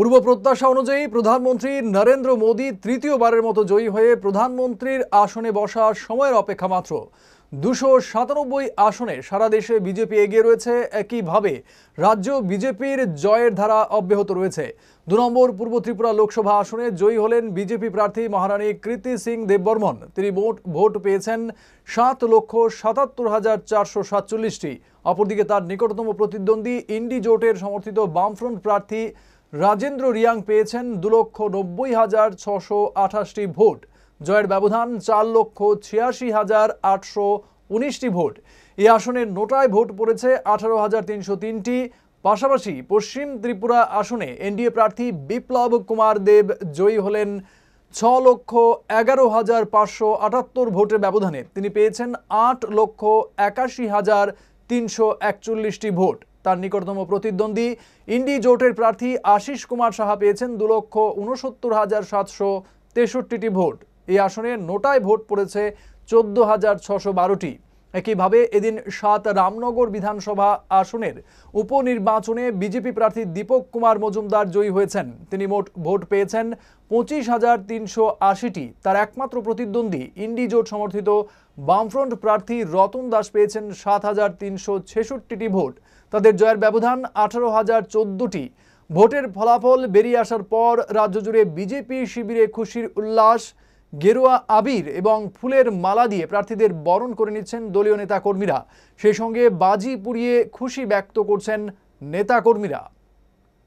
পূর্ব প্রত্যাশা অনুযায়ী প্রধানমন্ত্রী নরেন্দ্র মোদী তৃতীয়বারের মতো জয়ী হয়ে প্রধানমন্ত্রীর আসনে বসার সময়ের অপেক্ষা মাত্র। দুশো সাতানব্বই আসনে সারা দেশে বিজেপি এগিয়ে রয়েছে। একইভাবে রাজ্য বিজেপির জয়ের ধারা অব্যাহত রয়েছে। দু নম্বর পূর্ব ত্রিপুরা লোকসভা আসনে জয়ী হলেন বিজেপি প্রার্থী মহারানী কৃতি সিং দেববর্মন। তিনি ভোট ভোট পেয়েছেন সাত লক্ষ সাতাত্তর হাজার চারশো সাতচল্লিশটি। অপরদিকে তার নিকটতম প্রতিদ্বন্দ্বী ইন্ডি জোটের সমর্থিত বামফ্রন্ট প্রার্থী রাজেন্দ্র রিয়াং পেয়েছেন দু লক্ষ নব্বই হাজার ছশো আঠাশটি ভোট। জয়ের ব্যবধান চার লক্ষ ছিয়াশি হাজার আটশো উনিশটি ভোট। এই আসনের নোটায় ভোট পড়েছে আঠারো হাজার তিনশো তিনটি। পাশাপাশি পশ্চিম ত্রিপুরা আসনে এনডিএ প্রার্থী বিপ্লব কুমার দেব জয়ী হলেন ছ লক্ষ এগারো হাজার পাঁচশো আটাত্তর ভোটের ব্যবধানে। তিনি পেয়েছেন আট লক্ষ একাশি হাজার তিনশো একচল্লিশটি ভোট। তার নিকটতম প্রতিদ্বন্দ্বী ইন্ডি জোটের প্রার্থী আশিস কুমার সাহা পেয়েছেন দু লক্ষ উনসত্তর হাজার সাতশো তেষট্টিটি ভোট। এই আসনে নোটায় ভোট পড়েছে চোদ্দ হাজার ছশো বারোটি। একইভাবে এদিন সাত রামনগর বিধানসভা আসনের উপনির্বাচনে বিজেপি প্রার্থী দীপক কুমার মজুমদার জয়ী হয়েছেন। তিনি মোট ভোট পেয়েছেন পঁচিশ হাজার তিনশো আশিটি। তার একমাত্র প্রতিদ্বন্দ্বী ইন্ডি জোট সমর্থিত বামফ্রন্ট প্রার্থী রতন দাস পেয়েছেন সাত হাজার তিনশো ছেষট্টিটি ভোট। তাদের জয়ের ব্যবধান আঠারো হাজার চোদ্দোটি। ভোটের ফলাফল বেরিয়ে আসার পর রাজ্য জুড়ে বিজেপি শিবিরে খুশির উল্লাস। গেরুয়া আবির এবং ফুলের মালা দিয়ে প্রার্থীদের বরণ করে নিচ্ছেন দলীয় নেতাকর্মীরা। সেই সঙ্গে বাজি পুড়িয়ে খুশি ব্যক্ত করছেন নেতাকর্মীরা।